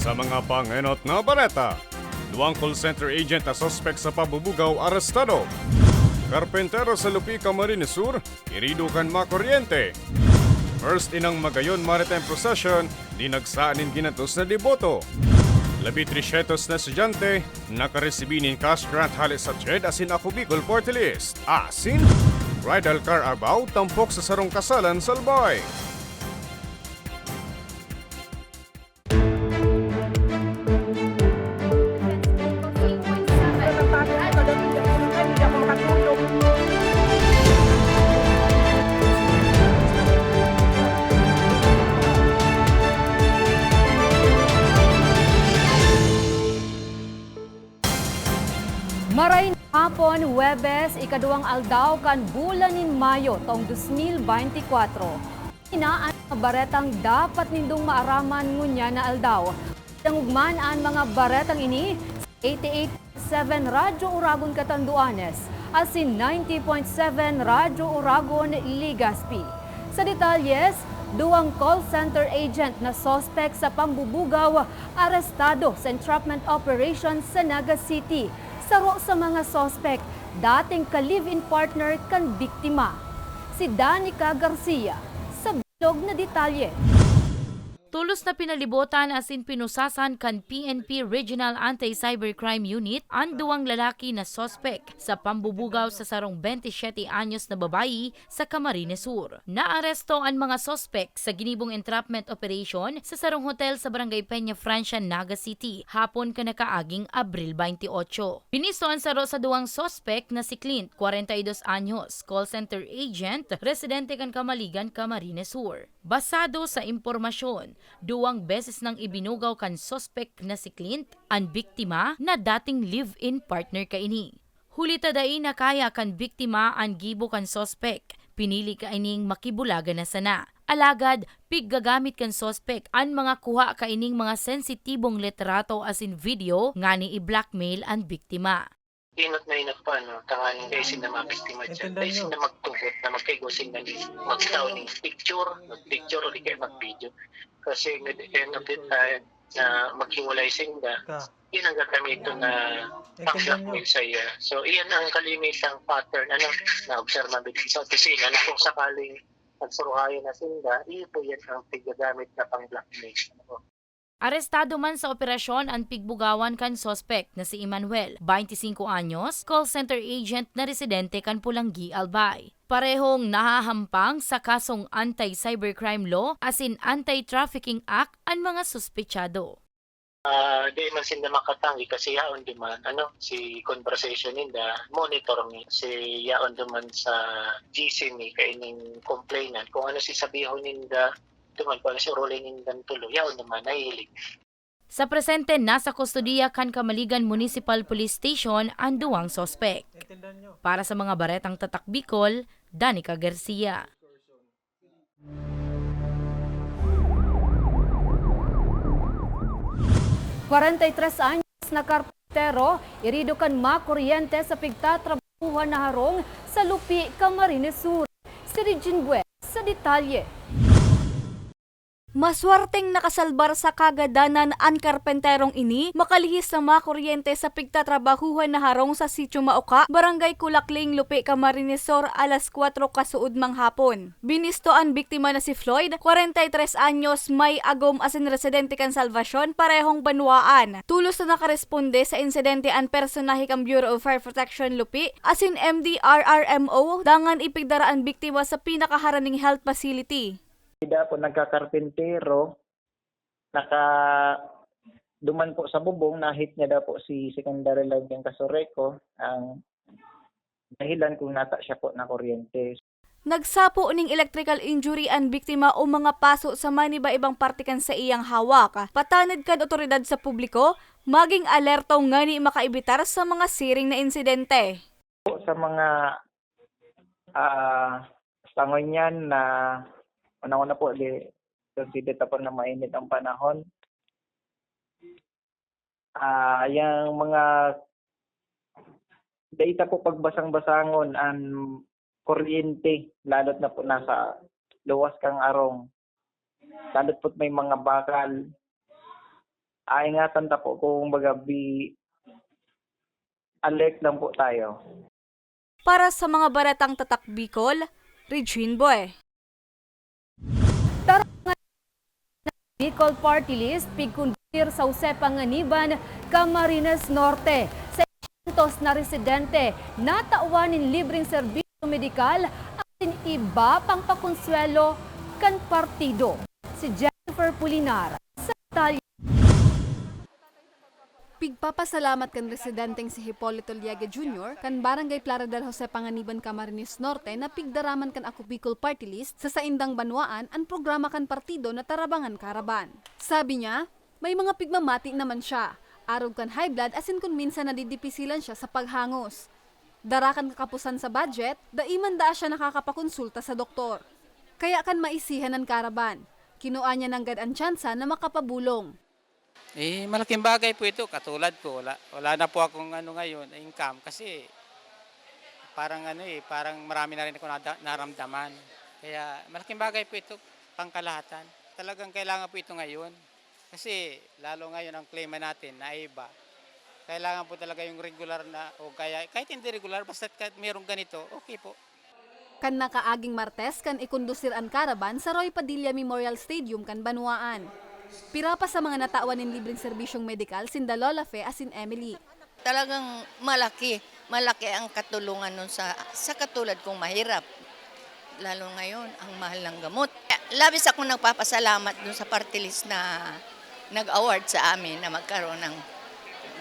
Sa mga pangenot na baleta, duwang call center agent na sospek sa pabubugaw arestado. Karpentero sa Lupi, Camarines Sur, iridukan makuryente. First inang Magayon Maritime Procession, dinagsaanin ginatos na deboto. Labi 300 na estudyante, nakaresibinin cash grant halis sa TED asin ako Bicol Party. Asin, bridal car abaw, tampok sa sarong kasalan salbay. Maray hapon, Webes, ikaduang aldaw kan bulanin Mayo tong 2024. Ina ang mga baretang dapat nindong maaraman ngunya na aldaw. Tangugman ang mga baretang ini sa 88.7 Radyo Uragon Katanduanes asin 90.7 Radyo Uragon Ligaspi. Sa detalyes, duwang call center agent na sospek sa pambubugaw arestado sa entrapment operation sa Naga City. Saro sa mga sospek, dating ka-live-in partner kan biktima. Si Danica Garcia sa bilog na detalye. Tulos na pinalibutan as in pinusasan kan PNP Regional Anti-Cybercrime Unit ang duwang lalaki na sospek sa pambubugaw sa sarong 27 anyos na babayi sa Camarines Sur. Naaresto ang mga sospek sa ginibong entrapment operation sa sarong hotel sa Barangay Peña Francia, Naga City, hapon ka nakaaging Abril 28. Binisto ang saro sa duwang sospek na si Clint, 42 anyos, call center agent, residente kan Kamaligan, Camarines Sur. Basado sa impormasyon, duwang beses nang ibinugaw kan sospek na si Clint, ang biktima na dating live-in partner kaini. Huli tadai na kaya kan biktima ang gibo kan sospek, pinili kaining makibulaga na sana. Alagad, piggagamit kan sospek ang mga kuha kaining mga sensitibong litrato as in video nga ni i-blackmail ang biktima. Inot na inot pa, no? Tangaling kayo sin na mga biktima dyan. Intindihan Kayo sin nyo. na magtugot na magkaigusing na ni magtaw ni picture, mag-picture o di kayo mag-video. Kasi nga the end of the time na maghiwalay sinda, Ka. yun ang gagamito na nyo. pang-blackmail sa iya. So, iyan ang kalimitang pattern, ano, na observe namin sa opisina na kung sakaling nagsuruhayan na sinda, iyo po yan ang piggagamit na pang-blackmail. Ano? Arestado man sa operasyon ang pigbugawan kan sospek na si Emmanuel, 25 anyos, call center agent na residente kan Pulanggi, Albay. Parehong nahahampang sa kasong anti-cybercrime law as in Anti-Trafficking Act ang mga suspechado. Ah, di man sinda makatangi kasi yaon di man ano si conversation ninda monitor mi si yaon di man sa GC mi kaining complainant kung ano si sabihon ninda duman kung ano si role ninda tulo yaon naman nahilig Sa presente, nasa kustodiya kan Kamaligan Municipal Police Station ang duwang sospek. Para sa mga baretang tatak Bicol, Danica Garcia. Tres anyos na karpentero, iridukan makuryente sa pigtatrabuhan na harong sa Lupi, Camarines Sur. Si Regine Buet sa detalye. Maswerteng nakasalbar sa kagadanan ang karpenterong ini, makalihis na makuryente sa pigtatrabahuhan na harong sa Sitio Maoka, Barangay Kulakling, Lupi, Camarinesor, alas 4 kasuod mang hapon. Binisto ang biktima na si Floyd, 43 anyos, may agom asin residente kan Salvacion, parehong banwaan. Tulos na nakaresponde sa insidente ang personahe kang Bureau of Fire Protection Lupi, asin MDRRMO, dangan ipigdara ang biktima sa pinakaharaning health facility. Ida po nagkakarpentero, naka duman po sa bubong, nahit niya daw po si secondary log yung kasureko, ang dahilan kung nata siya po na kuryente. Nagsapo ning electrical injury ang biktima o mga paso sa maniba ibang partikan sa iyang hawak. Patanid kad otoridad sa publiko, maging alerto nga ni makaibitar sa mga siring na insidente. Sa mga ah sangon niyan na una-una po di consider po na mainit ang panahon. Ah, yung mga data po pagbasang-basangon ang kuryente lalot na po nasa luwas kang arong lalot po may mga bakal ah, ingatan ta po kung baga be alert lang po tayo. Para sa mga baretang tatak Bicol, Regine Boy. Bicol Party List, pigkundir sa Jose Panganiban, Camarines Norte. Sa isentos na residente, natauwanin libreng serbisyo medikal at iba pang pakonsuelo kan partido. Si Jennifer Pulinar sa detalye. Pigpapasalamat kan residenteng si Hipolito Liaga Jr. kan Barangay Plara del Jose Panganiban Camarines Norte na pigdaraman kan Ako Bicol Party List sa saindang banwaan ang programa kan partido na Tarabangan Karaban. Sabi niya, may mga pigmamati naman siya. Arog kan high blood asin kung minsan nadidipisilan siya sa paghangos. Darakan kakapusan sa budget, daiman daa siya nakakapakonsulta sa doktor. Kaya kan maisihan ng karaban. Kinuha niya ng gad ang tsansa na makapabulong. Eh, malaking bagay po ito. Katulad ko, wala, wala na po akong ano ngayon, income. Kasi parang ano eh, parang marami na rin ako naramdaman. Kaya malaking bagay po ito, pangkalahatan. Talagang kailangan po ito ngayon. Kasi lalo ngayon ang klima natin na iba. Kailangan po talaga yung regular na, o kaya, kahit hindi regular, basta kahit mayroong ganito, okay po. kan nakaaging Martes kan ikondusir ang karaban sa Roy Padilla Memorial Stadium kan Banuaan. Pira pa sa mga natawan ng libreng serbisyong medikal sinda Lola Fe asin Emily. talagang malaki, malaki ang katulungan nun sa, sa katulad kong mahirap. Lalo ngayon, ang mahal ng gamot. Labis ako nagpapasalamat dun sa party list na nag-award sa amin na magkaroon ng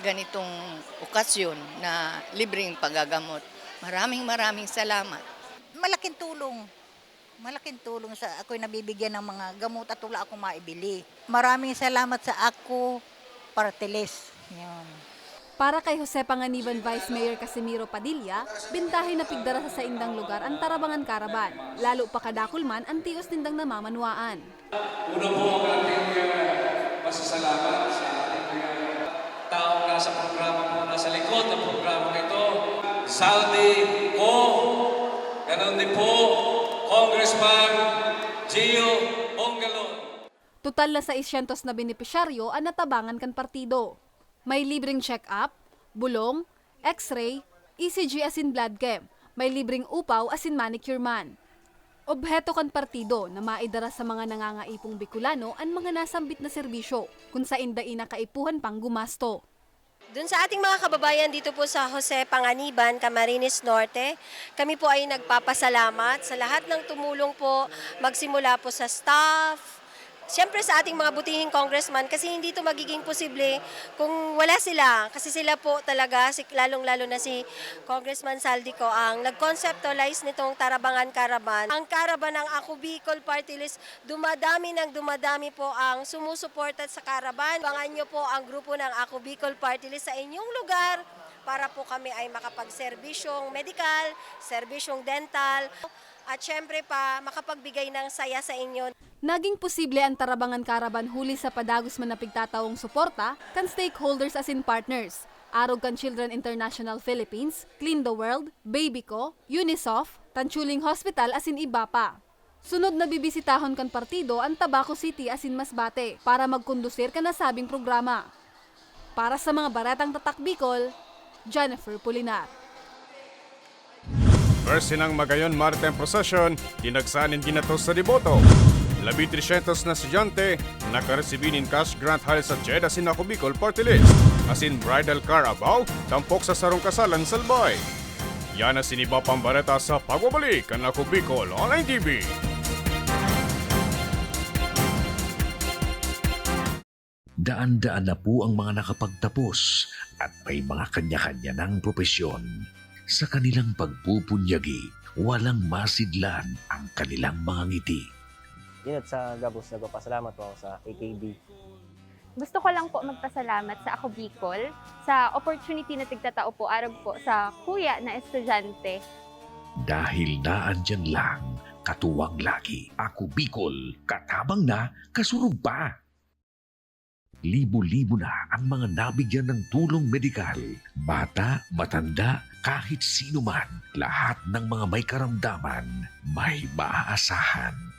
ganitong okasyon na libreng pagagamot. Maraming maraming salamat. malaking tulong. Malaking tulong sa ako'y nabibigyan ng mga gamot at wala akong maibili. Maraming salamat sa ako, Parteles. Yun. Para kay Jose Panganiban Vice Mayor Casimiro Padilla, bintahin na pigdara sa saindang lugar ang Tarabangan Karaban, lalo pa kadakulman ang tios nindang namamanwaan. Una po ang ating uh, pasasalamat sa ating mga taong nasa programa po, nasa likod ng programa ito. Saldi po, Congressman Gio Ongalon. Total na 600 na benepisyaryo ang natabangan kan partido. May libreng check-up, bulong, x-ray, ECG asin blood chem, may libreng upaw asin manicure man. Obheto kan partido na maidara sa mga nangangaipong Bicolano ang mga nasambit na serbisyo kung sa inday nakaipuhan pang gumasto. Doon sa ating mga kababayan dito po sa Jose Panganiban, Camarines Norte, kami po ay nagpapasalamat sa lahat ng tumulong po, magsimula po sa staff, Siyempre sa ating mga butihing congressman kasi hindi ito magiging posible kung wala sila. Kasi sila po talaga, si, lalong-lalo na si Congressman Saldico ang nag-conceptualize nitong Tarabangan Caravan. Ang Caravan ng Ako Bicol Party List, dumadami ng dumadami po ang sumusuporta sa Caravan. Abangan nyo po ang grupo ng Ako Bicol Party List sa inyong lugar para po kami ay makapagserbisyong medical, serbisyong dental, at syempre pa makapagbigay ng saya sa inyo. Naging posible ang Tarabangan Caravan huli sa padagos man napigtataong suporta kan stakeholders as in partners. Arog kan Children International Philippines, Clean the World, Babyco, UNICEF, Tanchuling Hospital as in iba pa. Sunod na bibisitahon kan partido ang Tabaco City as in Masbate para magkondusir kan nasabing programa. Para sa mga baratang tatak Bicol, Jennifer Pulinar. First silang magayon Maritem Procession, dinagsanin ginatos sa Diboto. 1300 na estudyante nakaresibinin cash grant hal sa Jeddah Sinaco Bicol Party List. As in bridal car abaw, tampok sa sarong kasalan salbay. Yan ang siniba pambareta sa pagbabalik ang Naku Bicol Online TV. Daan-daan na po ang mga nakapagtapos at may mga kanya-kanya ng propesyon. Sa kanilang pagpupunyagi, walang masidlan ang kanilang mga ngiti yun at sa Gabos, nagpapasalamat po ako sa AKB. Gusto ko lang po magpasalamat sa Ako Bicol sa opportunity na tigtatao po arag po sa kuya na estudyante. Dahil naandyan lang, katuwang lagi. Ako Bicol, katabang na, kasurog pa. Libo-libo na ang mga nabigyan ng tulong medikal. Bata, matanda, kahit sino man, lahat ng mga may karamdaman, may maaasahan.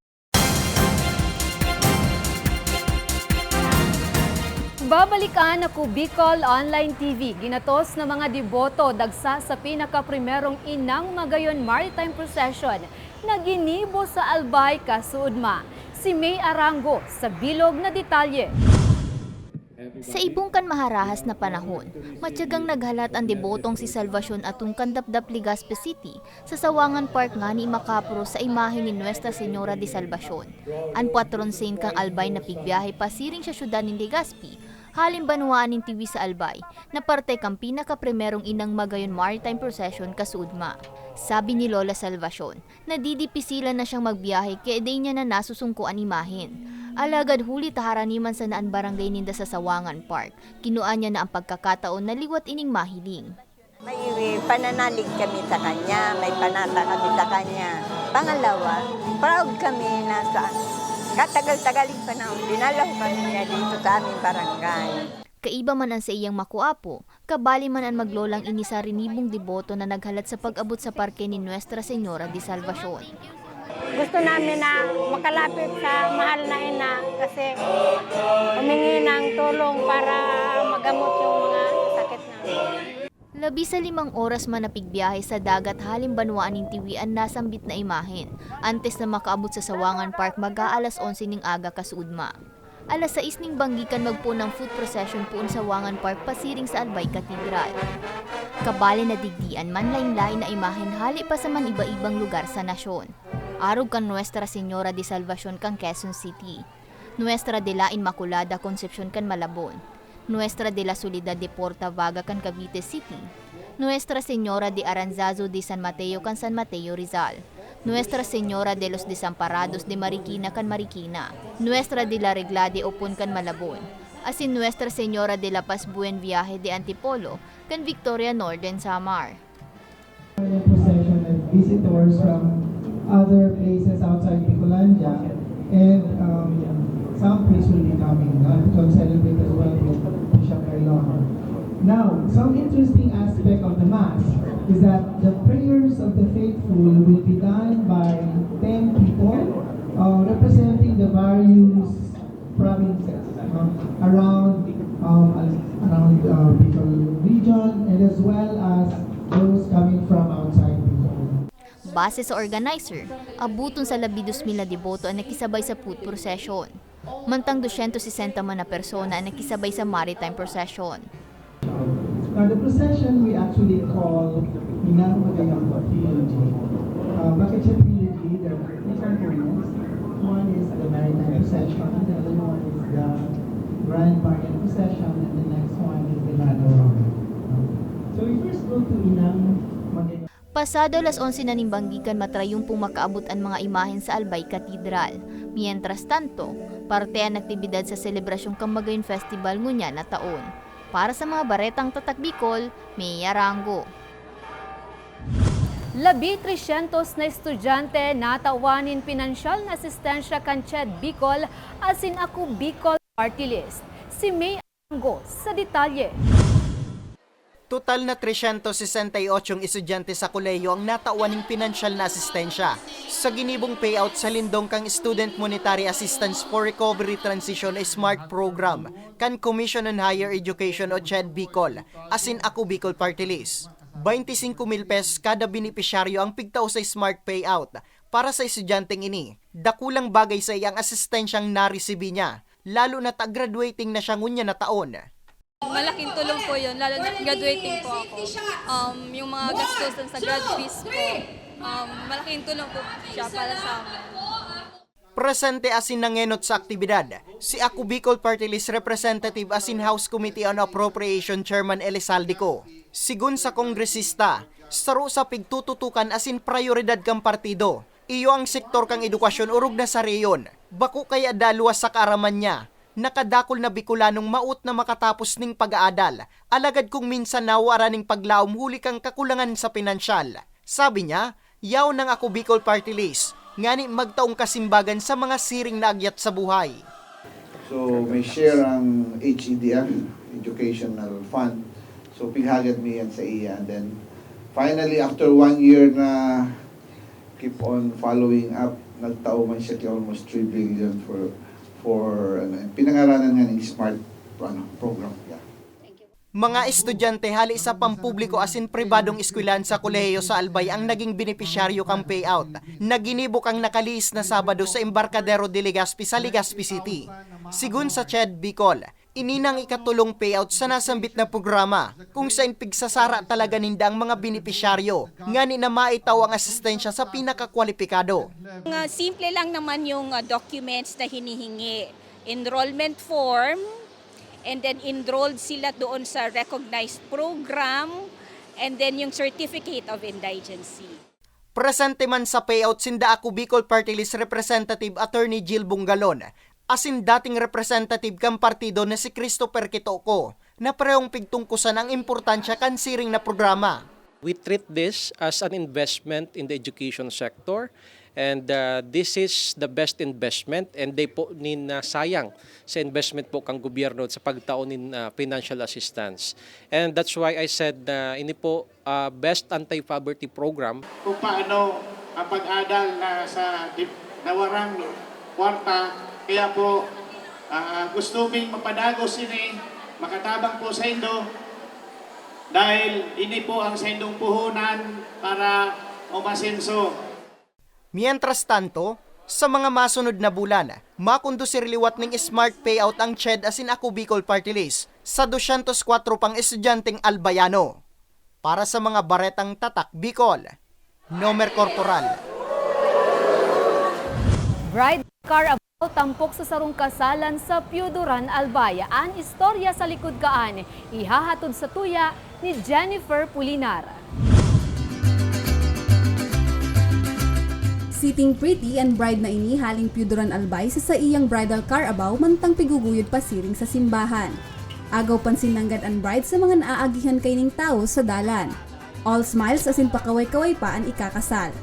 Babalikan ako Bicol Online TV. Ginatos na mga deboto dagsa sa pinakaprimerong inang Magayon Maritime Procession na ginibo sa Albay, Kasuudma. Si May Arango sa bilog na detalye. Sa ibungkan maharahas na panahon, matyagang naghalat ang debotong si Salvacion atong Kandapdap Legazpi City sa Sawangan Park nga ni Macapro sa imahe ni Nuestra Señora de Salvacion. Ang patron saint kang Albay na pigbiyahe pasiring sa syudad ni Legazpi, halin banwaan ng TV sa Albay, na parte kang pinaka-primerong inang Magayon Maritime Procession kasudma. Sabi ni Lola Salvacion, nadidipisilan na siyang magbiyahe kaya di niya na nasusungkuan imahin. Alagad huli taharaniman sa naan barangay ninda sa Sawangan Park. Kinuan niya na ang pagkakataon na liwat ining mahiling. May pananalig kami sa kanya, may panata kami sa kanya. Pangalawa, proud kami na sa katagal-tagaling panahon, dinalaw kami niya dito sa aming barangay. Kaiba man ang sa iyang makuapo, kabali man ang maglolang ini sa rinibong deboto na naghalat sa pag-abot sa parke ni Nuestra Señora de Salvacion. Gusto namin na makalapit sa mahal na ina kasi humingi ng tulong Labi sa limang oras man napigbiyahe sa dagat halim banwaan ng tiwian nasambit na imahen. Antes na makaabot sa Sawangan Park mag-aalas 11 ning aga kasudma. Alas 6 ning banggikan magpo ng foot procession puon sa Wangan Park pasiring sa Albay Cathedral. Kabali na digdian man lain-lain na imahen hali pa sa man iba-ibang lugar sa nasyon. Arog kan Nuestra Señora de Salvacion kang Quezon City. Nuestra de la Inmaculada Concepcion kan Malabon. Nuestra de la Soledad de Porta Vaga kan Cavite City. Nuestra Señora de Aranzazo de San Mateo kan San Mateo Rizal. Nuestra Señora de los Desamparados de Marikina kan Marikina. Nuestra de la Regla de Opon kan Malabon. Asin Nuestra Señora de la Paz Buen Viaje de Antipolo kan Victoria Northern Samar. procession and visitors from other places outside Bicolandia and um, some be coming uh, to celebrate as well Carlon. Now, some interesting aspect of the Mass is that the prayers of the faithful will be done by 10 people uh, representing the various provinces uh, around um, around uh, Bicol region and as well as those coming from outside Bicol. Base sa organizer, abuton sa labi 2,000 na deboto ang nakisabay sa foot procession. Mantang 260 man na persona ang nakisabay sa maritime procession. Now the procession we actually call Minang Magayang Trilogy. Uh, bakit siya trilogy? There are three components. One is the maritime procession, and the other one is the grand bargain procession, and the next one is the Nadorong. So we first go to Inang Magayang Pasado alas 11 na nimbanggikan matrayumpong makaabot ang mga imahen sa Albay Cathedral. Mientras tanto, parte ang aktibidad sa selebrasyong Kamagayon Festival ngunya na taon. Para sa mga baretang tatak Bicol, May Arango. Labi 300 na estudyante natawanin pinansyal na asistensya kan Ched Bicol asin ako Bicol Party List. Si May Arango sa detalye. Total na 368 estudyante sa kolehiyo ang natawan ng pinansyal na asistensya sa ginibong payout sa lindong kang Student Monetary Assistance for Recovery Transition Smart Program kan Commission on Higher Education o CHED Bicol asin ako Bicol Party List. 25 mil pesos kada benepisyaryo ang pigtaw sa smart payout para sa estudyanteng ini. Dakulang bagay sa iyang asistensyang naresibi niya, lalo na graduating na siya ngunya na taon. Malaking tulong po yun, lalo na graduating po ako. Um, yung mga gastusan sa grad fees po, um, malaking tulong po siya para sa amin. Presente asin nangenot sa aktibidad, si Ako Bicol Party List Representative asin House Committee on Appropriation Chairman Elisaldico. Sigun sa kongresista, saro sa pigtututukan asin prioridad kang partido. Iyo ang sektor kang edukasyon urog na sa reyon. Bako kaya daluwas sa kaaraman niya. Nakadakol na Bicolanong maut na makatapos ning pag-aadal. Alagad kung minsan nawara ning paglaom huli kang kakulangan sa pinansyal. Sabi niya, yaw ng Ako Bicol Party List, ngani magtaong kasimbagan sa mga siring na agyat sa buhay. So may share ang HEDF, Educational Fund. So pighagad mi yan sa iya. And then finally after one year na keep on following up, nagtao man siya almost 3 billion for for ano, pinangaranan nga ng smart ano, program. Yeah. Mga estudyante hali sa pampubliko asin pribadong eskwelahan sa kolehiyo sa Albay ang naging benepisyaryo kang payout na ginibok ang nakaliis na Sabado sa Embarcadero de Legazpi sa Legazpi City. Sigun sa Ched Bicol, ininang ikatulong payout sa nasambit na programa kung saan pigsasara talaga ninda ang mga benepisyaryo ngani na maitaw ang asistensya sa pinakakwalipikado. Mga simple lang naman yung uh, documents na hinihingi. Enrollment form, and then enrolled sila doon sa recognized program, and then yung certificate of indigency. Presente man sa payout sinda ako Bicol Party List Representative Attorney Jill Bungalon, asin dating representative kang partido na si Christopher Kitoko, na parehong pigtungkusan ang importansya kan siring na programa. We treat this as an investment in the education sector and uh, this is the best investment and they po nin uh, sayang sa investment po kang gobyerno sa pagtaon nin uh, financial assistance. And that's why I said na ini po uh, best anti-poverty program kung paano ang pag-adal na sa dip- nawarang kwarta. Kaya po, ah, gusto ming mapadagos ini, makatabang po sa Indo, dahil ini po ang sendong puhunan para umasenso. Mientras tanto, sa mga masunod na bulan, makondusir liwat ng smart payout ang CHED asin ako Bicol Party List sa 204 pang estudyanteng albayano. Para sa mga baretang tatak Bicol, Nomer Corporal. Bride car tampok sa sarong kasalan sa Piuduran, Albaya. Ang istorya sa likod kaan, ihahatod sa tuya ni Jennifer Pulinar. Sitting pretty and bride na ini haling Piuduran Albay sa sa iyang bridal car abaw mantang piguguyod pasiring sa simbahan. Agaw pansin nanggad ang bride sa mga naaagihan kay ning tao sa dalan. All smiles asin pakaway-kaway pa ang ikakasal.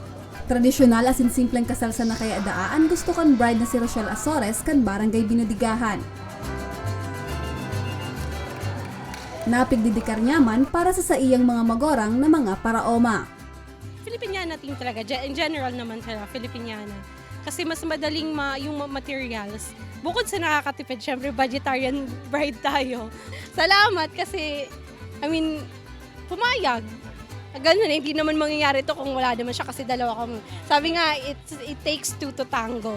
Tradisyonal asin simpleng kasal sa nakayadaan gusto kan bride na si Rochelle Azores kan barangay Binodigahan. Napigdidikar nyaman para sa sa iyang mga magorang na mga paraoma. Filipiniana team talaga. In general naman talaga, Filipiniana. Kasi mas madaling ma yung ma- materials. Bukod sa nakakatipid, syempre budgetarian bride tayo. Salamat kasi, I mean, pumayag. Ganun, eh, hindi naman mangyayari to kung wala naman siya kasi dalawa kami. Sabi nga, it, it takes two to tango.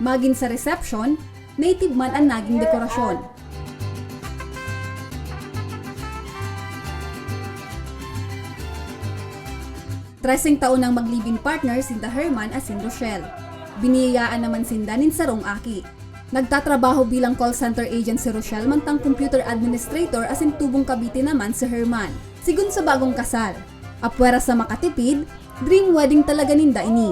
Maging sa reception, native man ang naging dekorasyon. Treseng taon ang mag-live-in partner sinda Herman at sin Rochelle. Biniyayaan naman sinda nin sarong aki. Nagtatrabaho bilang call center agent si Rochelle mantang computer administrator asin tubong kabiti naman si Herman. Sigun sa bagong kasal. Apwera sa makatipid, dream wedding talaga ninda ini.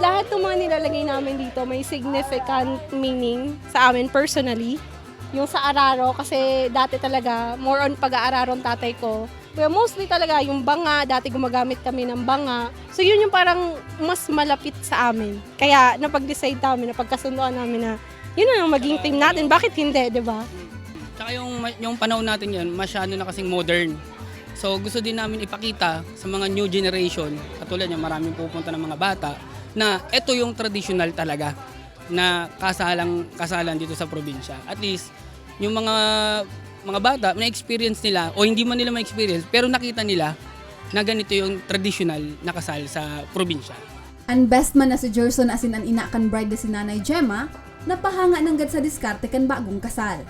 Lahat ng mga nilalagay namin dito may significant meaning sa amin personally. Yung sa araro, kasi dati talaga, more on pag-aararon tatay ko. Pero mostly talaga, yung banga, dati gumagamit kami ng banga. So yun yung parang mas malapit sa amin. Kaya napag-decide namin, napagkasunduan namin na yun na ang maging team natin. Bakit hindi, di ba? Tsaka yung, yung panahon natin yun, masyado na kasing modern. So gusto din namin ipakita sa mga new generation, katulad niya maraming pupunta ng mga bata, na ito yung traditional talaga na kasalang kasalan dito sa probinsya. At least yung mga mga bata na experience nila o hindi man nila ma-experience pero nakita nila na ganito yung traditional na kasal sa probinsya. Ang best man na si Gerson asin ang inakan bride na si Nanay Gemma, napahanga ng gad sa diskarte kan bagong kasal.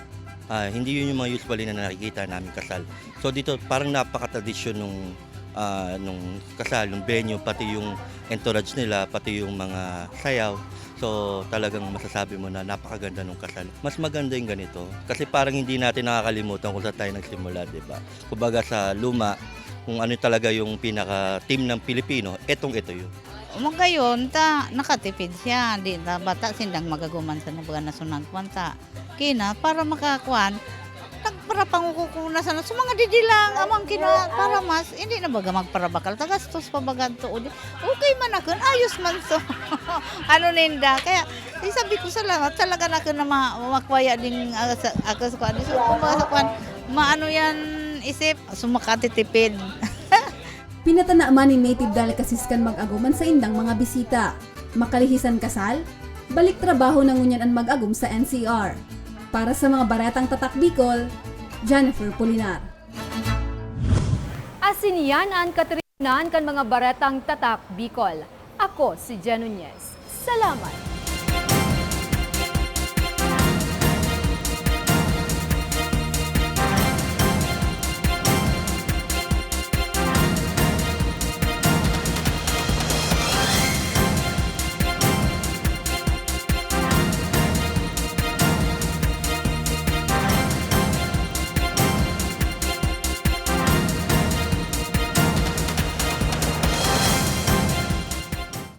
Ah, hindi yun yung mga usually na nakikita namin kasal. So dito parang napaka-tradisyon nung ah, nung kasal, yung venue, pati yung entourage nila, pati yung mga sayaw. So talagang masasabi mo na napakaganda nung kasal. Mas maganda yung ganito kasi parang hindi natin nakakalimutan kung saan tayo nagsimula, di ba? Kumbaga sa luma, kung ano talaga yung pinaka-team ng Pilipino, etong ito yun. Mo gayon ta nakatipid siya di ta bata sindang magaguman sa nabaga nasunag kwanta. Kina para makakuan nagpara pangukukuna sa sa mga didilang amang kina para mas hindi na baga magparabakal tagastos pa baga tuod. Okay man akon ayos man to. ano ninda kaya di sabi ko salamat talaga na ako na ma- makwaya ding uh, sa ako sa kuan. So maano yan isip sumakatitipid. Pinatana man ni native delicacies mag-aguman sa indang mga bisita. Makalihisan kasal, balik trabaho ng ngunyan ang mag-agum sa NCR. Para sa mga baretang tatak Bicol, Jennifer Polinar. Asiniyan ang katrinan kan mga baretang tatak Bicol. Ako si Jen Nunez. Salamat!